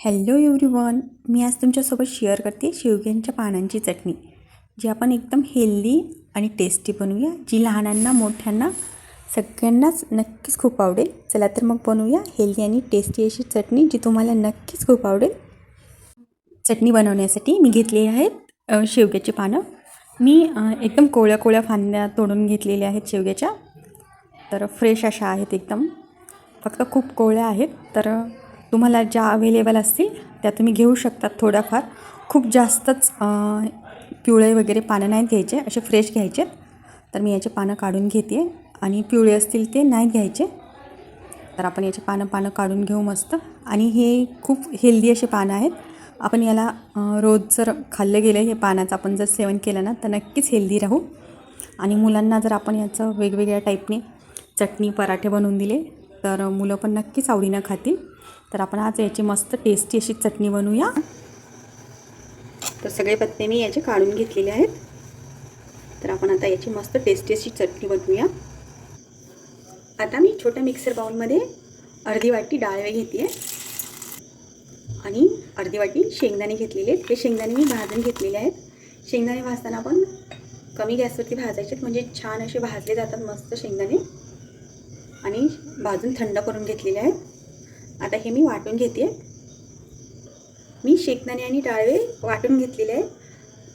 Hello everyone मी आज तुमच्यासोबत share करते शेवग्यांच्या पानांची चटणी जी आपण एकदम हेल्दी आणि टेस्टी बनवूया जी लहानांना मोठ्यांना सगळ्यांनाच नक्कीच खूप आवडेल. चला तर मग बनवूया हेल्दी आणि टेस्टी अशी चटणी जी तुम्हाला नक्कीच खूप आवडेल. चटणी बनवण्यासाठी मी घेतलेली आहेत शेवग्याची पानं. मी एकदम कोळ्या कोळ्या फांद्या तोडून घेतलेल्या आहेत शेवग्याच्या. तर फ्रेश अशा आहेत एकदम. फक्त खूप कोवळ्या आहेत तर तुम्हाला ज्या अवेलेबल असतील त्या तुम्ही घेऊ शकतात थोड्याफार. खूप जास्तच पिवळे वगैरे पानं नाहीत घ्यायचे असे फ्रेश घ्यायचे. तर मी याचे पानं काढून घेते. आणि पिवळे असतील ते नाहीत घ्यायचे. तर आपण याचे पानं पानं काढून घेऊ मस्त. आणि हे खूप हेल्दी असे पानं आहेत. आपण याला रोज जर खाल्लं गेलं हे पानाचं आपण जर सेवन केलं ना तर नक्कीच हेल्दी राहू. आणि मुलांना जर आपण याचं वेगवेगळ्या टाईपने चटणी पराठे बनवून दिले तर मुलं पण नक्कीच आवडीनं खातील. तर आपण आज याची मस्त टेस्टी अशी चटणी बनवूया. तर सगळे पत्ते मी याचे काढून घेतलेले आहेत. तर आपण आता याची मस्त टेस्टी अशी चटणी बनवूया. आता मी छोट्या मिक्सर बाउलमध्ये अर्धी वाटी डाळवे घेते आणि अर्धी वाटी शेंगदाणे घेतलेले आहेत. हे शेंगदाणे मी भाजून घेतलेले आहेत. शेंगदाणे भाजताना आपण कमी गॅसवरती भाजायचे आहेत. म्हणजे छान असे भाजले जातात मस्त शेंगदाणे. आणि भाजून थंड करून घेतलेले आहेत. आता हे मी वाटून घेते. मी शेंगदाणे आणि डाळवे वाटून घेतलेले आहेत.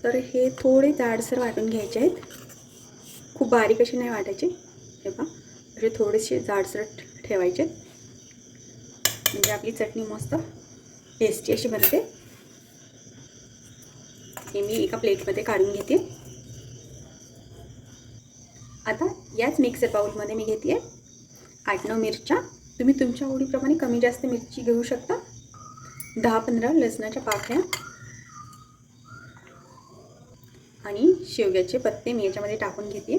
तर हे थोडे जाडसर वाटून घ्यायचे आहेत. खूप बारीक असे नाही वाटायचे. हे पहा असे थोडेसे जाडसर ठेवायचे म्हणजे आपली चटणी मस्त टेस्टी अशी बनते. हे मी एका प्लेटमध्ये काढून घेते. आता याच मिक्सर बाउलमध्ये मी घेते आठ नऊ मिरच्या. तुम्ही तुमच्या आवडीप्रमाणे कमी जास्त मिरची घेऊ शकता. दहा पंधरा लसणाच्या पाकळ्या. आणि शेवग्याचे पत्ते मी याच्यामध्ये टाकून घेते.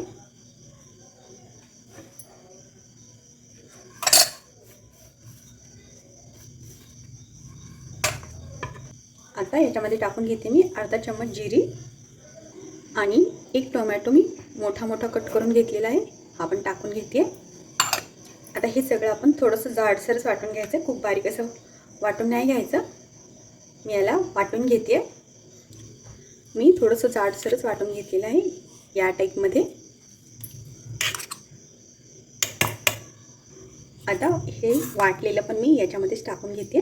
आता याच्यामध्ये टाकून घेते मी अर्धा चम्मच जिरी. आणि एक टोमॅटो मी मोठा मोठा कट करून घेतलेला आहे. हा पण टाकून घेते. आता हे सगळं आपण थोडंसं जाडसरच वाटून घ्यायचं. खूप बारीक असं वाटून नाही घ्यायचं. मी याला वाटून घेते मी थोडंसं जाडसरच वाटून घेतलेलं आहे या टाईपमध्ये आता हे वाटलेलं पण मी याच्यामध्येच टाकून घेते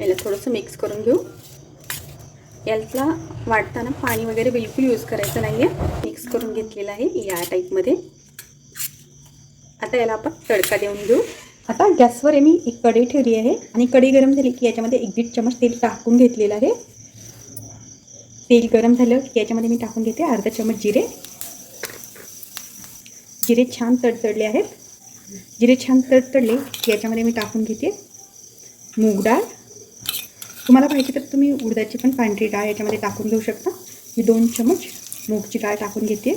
याला थोडंसं मिक्स करून घेऊ. याला वाटताना पाणी वगैरे बिलकुल यूज करायचं नाही आहे मिक्स करून घेतलेलं आहे या टाईपमध्ये आता याला आपण तडका देऊन घेऊ. आता गॅसवर आहे मी एक कढई ठेवली आहे आणि कढई गरम झाली की याच्यामध्ये एक दीड चमच तेल टाकून घेतलेलं आहे. तेल गरम झालं की याच्यामध्ये मी टाकून घेते अर्धा चमच जिरे. जिरे छान तडतडले आहेत. जिरे छान तडतडले की याच्यामध्ये मी टाकून घेते मूग डाळ. तुम्हाला पाहिजे तर तुम्ही उडदाची पण पांढरी डाळ याच्यामध्ये टाकून घेऊ शकता. ही दोन चमच मूगची डाळ टाकून घेते.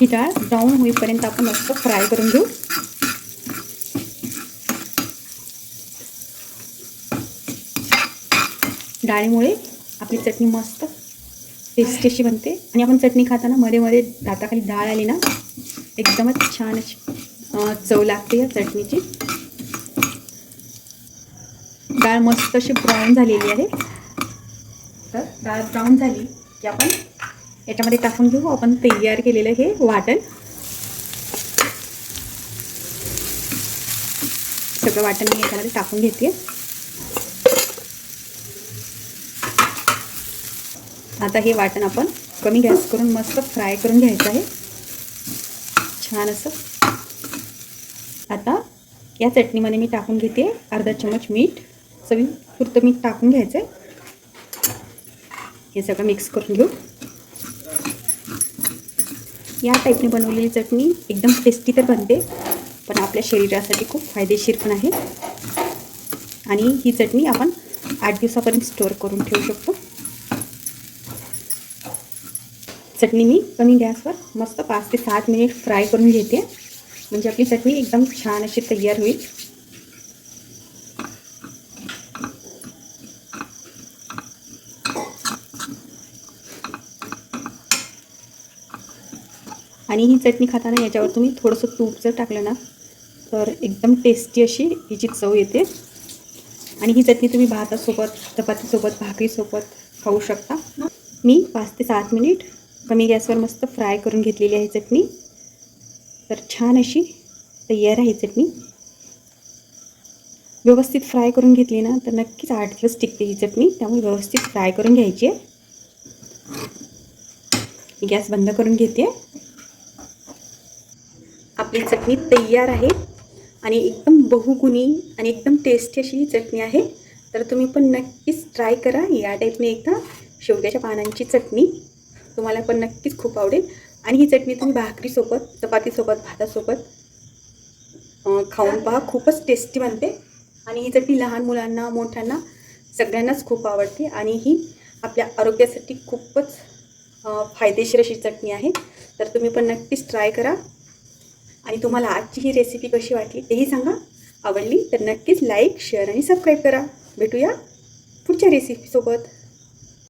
ही डाळ ब्राऊन होईपर्यंत आपण मस्त फ्राय करून घेऊ. डाळीमुळे आपली चटणी मस्त टेस्टी अशी बनते. आणि आपण चटणी खाताना मध्ये मध्ये दाताखाली डाळ आली ना एकदमच छान अशी चव लागते या चटणीची. डाळ मस्त अशी ब्राऊन झालेली आहे. तर डाळ ब्राऊन झाली की आपण याच्यामध्ये टाकून घेऊ. आपण तयार केलेलं हे वाटण. सगळं वाटण मी याच्यामध्ये टाकून घेते. आता हे वाटण आपण कमी गॅस करून मस्त फ्राय करून घ्यायचं आहे. छान असं. आता या चटणीमध्ये मी टाकून घेते अर्धा चमच मीठ. सगळी पुरतं मीठ टाकून घ्यायचं आहे हे सगळं मिक्स करून घेऊ. या टाईपने बनवलेली चटणी एकदम टेस्टी तर बनते पण आपल्या शरीरासाठी खूप फायदेशीर पण आहे. आणि ही चटणी आपण आठ दिवसापर्यंत स्टोअर करून ठेवू शकतो. चटणी मी कमी गॅसवर मस्त पाच ते सात मिनिट फ्राय करून घेते. म्हणजे आपली चटणी एकदम छान अशी तयार होईल. आणि ही चटणी खाताना याच्यावर तुम्ही थोडंसं तूप जर टाकलं ना तर एकदम टेस्टी अशी हिची चव येते. आणि ही चटणी तुम्ही भातासोबत चपातीसोबत भाकरीसोबत खाऊ शकता. मी पाच ते सात मिनिट कमी गॅसवर मस्त फ्राय करून घेतलेली आहे चटणी. तर छान अशी तयार आहे चटणी. व्यवस्थित फ्राय करून घेतली ना तर नक्कीच आठ दिवस टिकते ही चटणी. त्यामुळे व्यवस्थित फ्राय करून घ्यायची आहे. गॅस बंद करून घेते. आपली चटणी तयार आहे आणि एकदम बहुगुणी आणि एकदम टेस्टी अशी ही चटणी आहे. तर तुम्ही पण नक्कीच ट्राय करा. या टाईपने एकदा शेवग्याच्या पानांची चटणी. तुम्हाला पण नक्कीच खूप आवडेल. आणि ही चटणी तुम्ही भाकरीसोबत चपातीसोबत भातासोबत खाऊन पहा. खूपच टेस्टी बनते. आणि ही चटणी लहान मुलांना मोठ्यांना सगळ्यांनाच खूप आवडते. आणि ही आपल्या आरोग्यासाठी खूपच फायदेशीर अशी चटणी आहे. तर तुम्ही पण नक्कीच ट्राय करा. आणि तुम्हाला आजची ही रेसिपी कशी वाटली तेही सांगा. आवडली तर नक्कीच लाईक शेअर आणि सबस्क्राईब करा. भेटूया पुढच्या रेसिपीसोबत